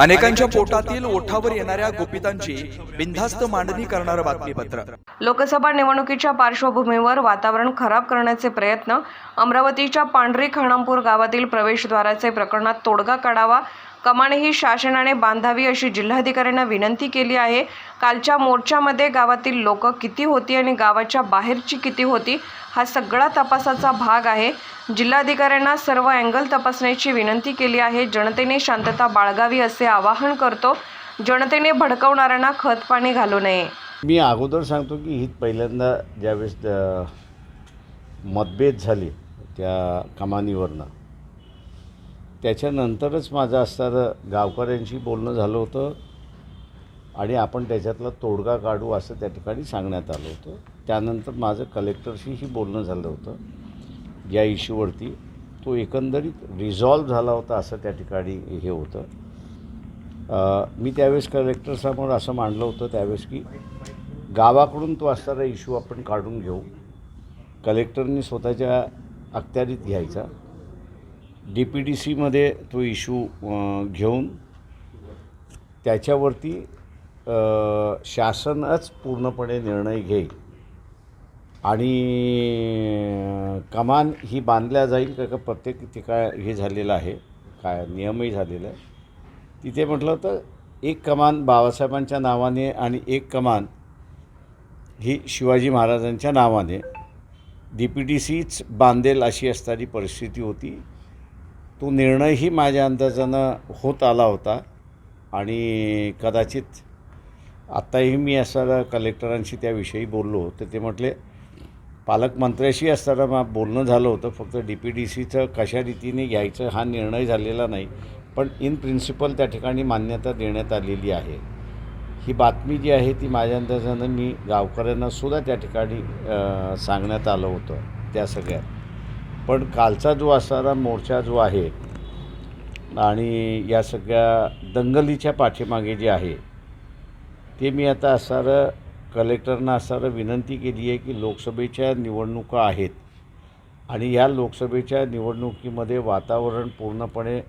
अनेकांच्या पोटातील ओठावर येणाऱ्या गोपितांची बिनधास्त मांडणी करणारं बातमीपत्र. लोकसभा निवडणुकीच्या पार्श्वभूमीवर वातावरण खराब करण्याचे प्रयत्न अमरावतीच्या पांढरी खाणापूर गावातील प्रवेशद्वाराचे प्रकरणात तोडगा काढावा कमान ही शासनाने बांधावी अशी जिल्हाधिकाऱ्यांना विनंती केली आहे. कालच्या मोर्चामध्ये गावातील लोक किती होती आणि गावाच्या बाहेरची किती होती हा सगळा तपासाचा भाग आहे. जिल्हाधिकाऱ्यांना सर्व अँगल तपासण्याची विनंती केली आहे. जनतेने शांतता बाळगावी असे आवाहन करतो. जनतेने भडकवणाऱ्यांना खतपाणी घालू नये. मी अगोदर सांगतो की ही पहिल्यांदा ज्यावेळेस मतभेद झाले त्या कमानीवरनं त्याच्यानंतरच माझं असणारं गावकऱ्यांशी बोलणं झालं होतं. आणि आपण त्याच्यातला तोडगा काढू असं त्या ठिकाणी सांगण्यात आलं होतं. त्यानंतर माझं कलेक्टरशीही बोलणं झालं होतं. या इश्यूवरती तो एकंदरीत रिझॉल्व झाला होता असं त्या ठिकाणी हे होतं. मी त्यावेळेस कलेक्टरसमोर असं मांडलं होतं त्यावेळेस की गावाकडून तो असणारा इश्यू आपण काढून घेऊ. कलेक्टरनी स्वतःच्या अखत्यारीत घ्यायचा. डी पी डी सीमध्ये तो इशू घेऊन त्याच्यावरती शासनच पूर्णपणे निर्णय घेईल. आणि कमान ही बांधल्या जाईल का का प्रत्येक ठिकाण हे झालेलं आहे काय नियमही झालेला आहे. तिथे म्हटलं तर एक कमान बाबासाहेबांच्या नावाने आणि एक कमान ही शिवाजी महाराजांच्या नावाने डी पी टी सीच बांधेल अशी असणारी परिस्थिती होती. तो निर्णयही माझ्या अंदाजानं होत आला होता. आणि कदाचित आत्ताही मी असताना कलेक्टरांशी त्याविषयी बोललो तर ते म्हटले पालकमंत्र्याशी असताना मा बोलणं झालं होतं. फक्त डी पी डी सीचं कशा रीतीने घ्यायचं हा निर्णय झालेला नाही. पण इन प्रिन्सिपल त्या ठिकाणी मान्यता देण्यात आलेली आहे. ही बातमी जी आहे ती माझ्या अंदाजानं मी गावकऱ्यांनासुद्धा त्या ठिकाणी सांगण्यात आलं होतं. त्या सगळ्यात. पण कालचा जो असणारा मोर्चा जो आहे आणि या सगळ्या दंगलीच्या पाठीमागे जे आहे ते मी आता असणारं कलेक्टरना असणारं विनंती केली आहे की लोकसभेच्या निवडणुका आहेत आणि या लोकसभेच्या निवडणुकीमध्ये वातावरण पूर्णपणे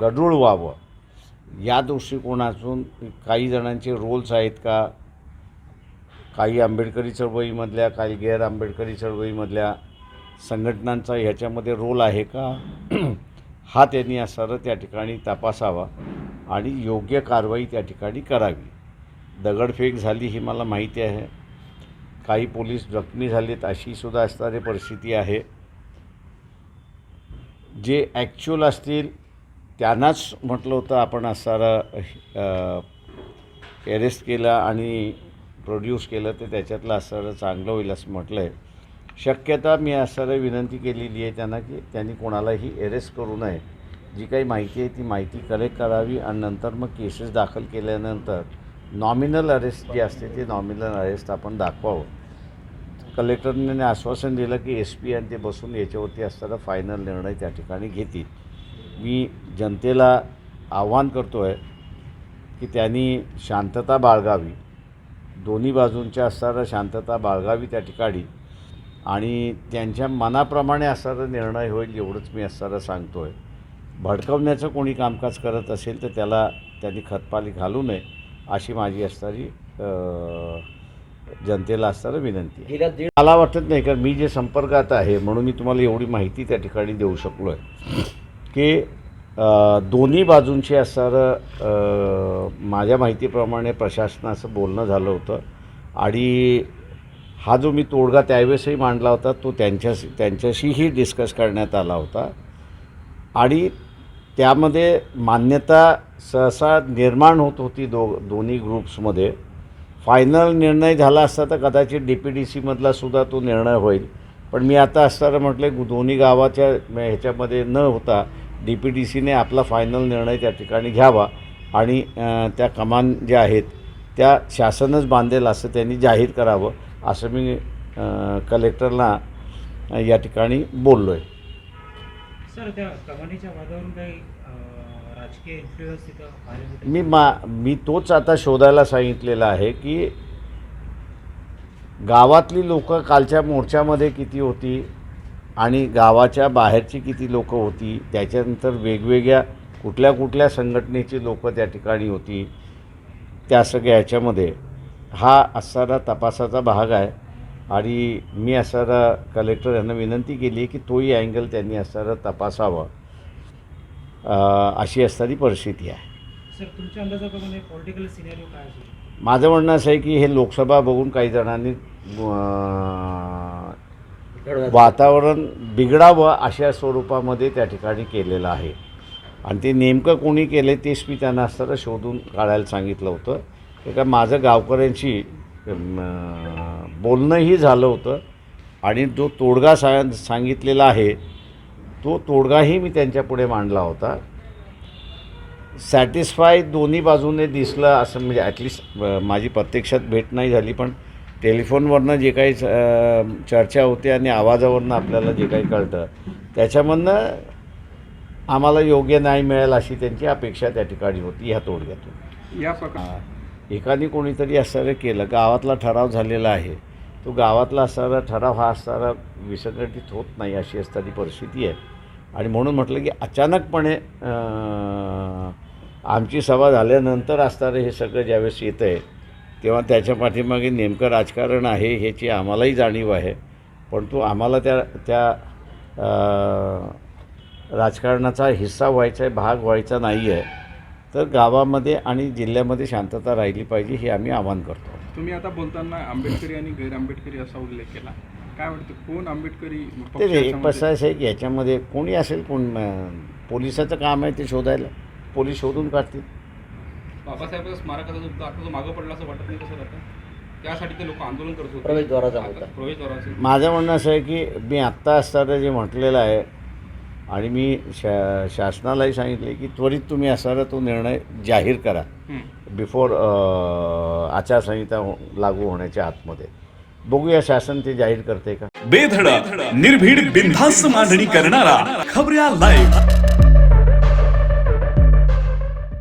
गढूळ व्हावं. या दृष्टिकोनातून काही जणांचे रोल्स आहेत का? काही आंबेडकरी चळवळीमधल्या काही गैर आंबेडकरी चळवळीमधल्या. संघटनांचा ह्याच्यामध्ये रोल आहे का? हा त्यांनी असणारं त्या ठिकाणी तपासावा आणि योग्य कारवाई त्या ठिकाणी करावी. दगडफेक झाली ही मला माहिती आहे. काही पोलीस जखमी झालेत अशीसुद्धा असणारी परिस्थिती आहे. जे ॲक्च्युअल असतील त्यांनाच म्हटलं होतं आपण असणारा अरेस्ट केलं आणि प्रोड्यूस केलं तर त्याच्यातलं असणारं चांगलं होईल असं म्हटलं आहे शक्यता मी असणारे विनंती केलेली आहे त्यांना की त्यांनी कोणालाही अरेस्ट करू नये. जी काही माहिती आहे ती माहिती कलेक्ट करावी आणि नंतर मग केसेस दाखल केल्यानंतर नॉमिनल अरेस्ट जे असते ते नॉमिनल अरेस्ट आपण दाखवावं. कलेक्टरने आश्वासन दिलं की एस पी आणि ते बसून याच्यावरती असताना फायनल निर्णय त्या ठिकाणी घेतील. मी जनतेला आव्हान करतो आहे की त्यांनी शांतता बाळगावी. दोन्ही बाजूंच्या असणारं शांतता बाळगावी त्या ठिकाणी. आणि त्यांच्या मनाप्रमाणे असणारा निर्णय होईल एवढंच मी असणारं सांगतो आहे भडकवण्याचं कोणी कामकाज करत असेल तर त्याला त्यांनी खतपाली घालू नये अशी माझी असणारी जनतेला असणारं विनंती आहे. मला वाटत नाही कारण मी जे संपर्कात आहे म्हणून मी तुम्हाला एवढी माहिती त्या ठिकाणी देऊ शकलो आहे की दोन्ही बाजूंचे असणारं माझ्या माहितीप्रमाणे प्रशासनाचं बोलणं झालं होतं. आणि हा जो मी तोडगा त्यावेळेसही मांडला होता तो त्यांच्याशी त्यांच्याशीही डिस्कस करण्यात आला होता. आणि त्यामध्ये मान्यता सहसा निर्माण होत होती दो दोन्ही ग्रुप्समध्ये फायनल निर्णय झाला असता तर कदाचित डी पी डी सीमधला सुद्धा तो निर्णय होईल. पण मी आता असताना म्हटले दोन्ही गावाच्या ह्याच्यामध्ये न होता डी पी डी सीने आपला फायनल निर्णय त्या ठिकाणी घ्यावा. आणि त्या कमान ज्या आहेत त्या शासनच बांधेल असं त्यांनी जाहीर करावं. असं मी कलेक्टरला या ठिकाणी बोललो आहे सर त्या कमानीच्या वादावरून काही राजकीय इन्फ्लुएन्स तिथं मी मा मी तोच आता शोधायला सांगितलेला आहे की गावातली लोकं कालच्या मोर्चामध्ये किती होती आणि गावाच्या बाहेरची किती लोकं होती त्याच्यानंतर वेगवेगळ्या कुठल्या कुठल्या संघटनेची लोक त्या ठिकाणी होती त्या सगळ्या ह्याच्यामध्ये हा असणारा तपासाचा भाग आहे. आणि मी असणारा कलेक्टर यांना विनंती केली की तोही अँगल त्यांनी असणारा तपासावं. अशी असणारी परिस्थिती आहे. सर तुमच्या अंदाजाप्रमाणे पॉलिटिकल सिनेरिओ काय असेल? माझं म्हणणं असं आहे की हे लोकसभा बघून काही जणांनी वातावरण बिघडावं अशा स्वरूपामध्ये त्या ठिकाणी केलेलं आहे. आणि ते नेमकं कोणी केले तेच मी त्यांना असताना शोधून काढायला सांगितलं होतं. एका माझं गावकऱ्यांशी बोलणंही झालं होतं. आणि जो तोडगा सा सांगितलेला आहे तो तोडगाही मी त्यांच्यापुढे मांडला होता. सॅटिस्फाय दोन्ही बाजूने दिसलं असं म्हणजे ॲटलिस्ट माझी प्रत्यक्षात भेट नाही झाली पण टेलिफोनवरनं जे काही चर्चा होते आणि आवाजावरनं आपल्याला जे काही कळतं त्याच्यामधनं आम्हाला योग्य न्याय मिळेल अशी त्यांची अपेक्षा त्या ठिकाणी होती ह्या तोडग्यातून. या प्रकार. एकाने कोणीतरी असणारं केलं गावातला ठराव झालेला आहे. तो गावातला असणारा ठराव हा असणारा विसंघटित होत नाही अशी असणारी परिस्थिती आहे. आणि म्हणून म्हटलं की अचानकपणे आमची सभा झाल्यानंतर असणारं हे सगळं ज्यावेळेस येतं आहे तेव्हा त्याच्या पाठीमागे नेमकं राजकारण आहे ह्याची आम्हालाही जाणीव आहे. पण तो आम्हाला त्या त्या राजकारणाचा हिस्सा व्हायचा आहे भाग व्हायचा नाही आहे तर गावामध्ये आणि जिल्ह्यामध्ये शांतता राहिली पाहिजे हे आम्ही आवाहन करतो. तुम्ही आता बोलताना आंबेडकरी आणि गैर आंबेडकरी असा उल्लेख केला. काय वाटतं कोण आंबेडकरी ते एक याच्यामध्ये- कसं असं आहे की याच्यामध्ये कोणी असेल कोण पोलिसाचं काम आहे ते शोधायला. पोलीस शोधून काढतील. बाबासाहेब स्मारकाचा जो आता जो मागं पडला असं वाटत नाही कसं त्यासाठी ते लोक आंदोलन करत होते. प्रवेशद्वाराचा. प्रवेशद्वाराचे माझं म्हणणं असं आहे की मी आत्ता असताना जे म्हटलेलं आहे आणि मी शा शासनालाही सांगितले की त्वरित तुम्ही असणारा तो निर्णय जाहीर करा. बिफोर आचारसंहिता हो- लागू होण्याच्या आतमध्ये. बघूया शासन ते जाहीर करते का? बेधडक निर्भीड बिनधास्त मांडणी करणारा खबऱ्या लाईव्ह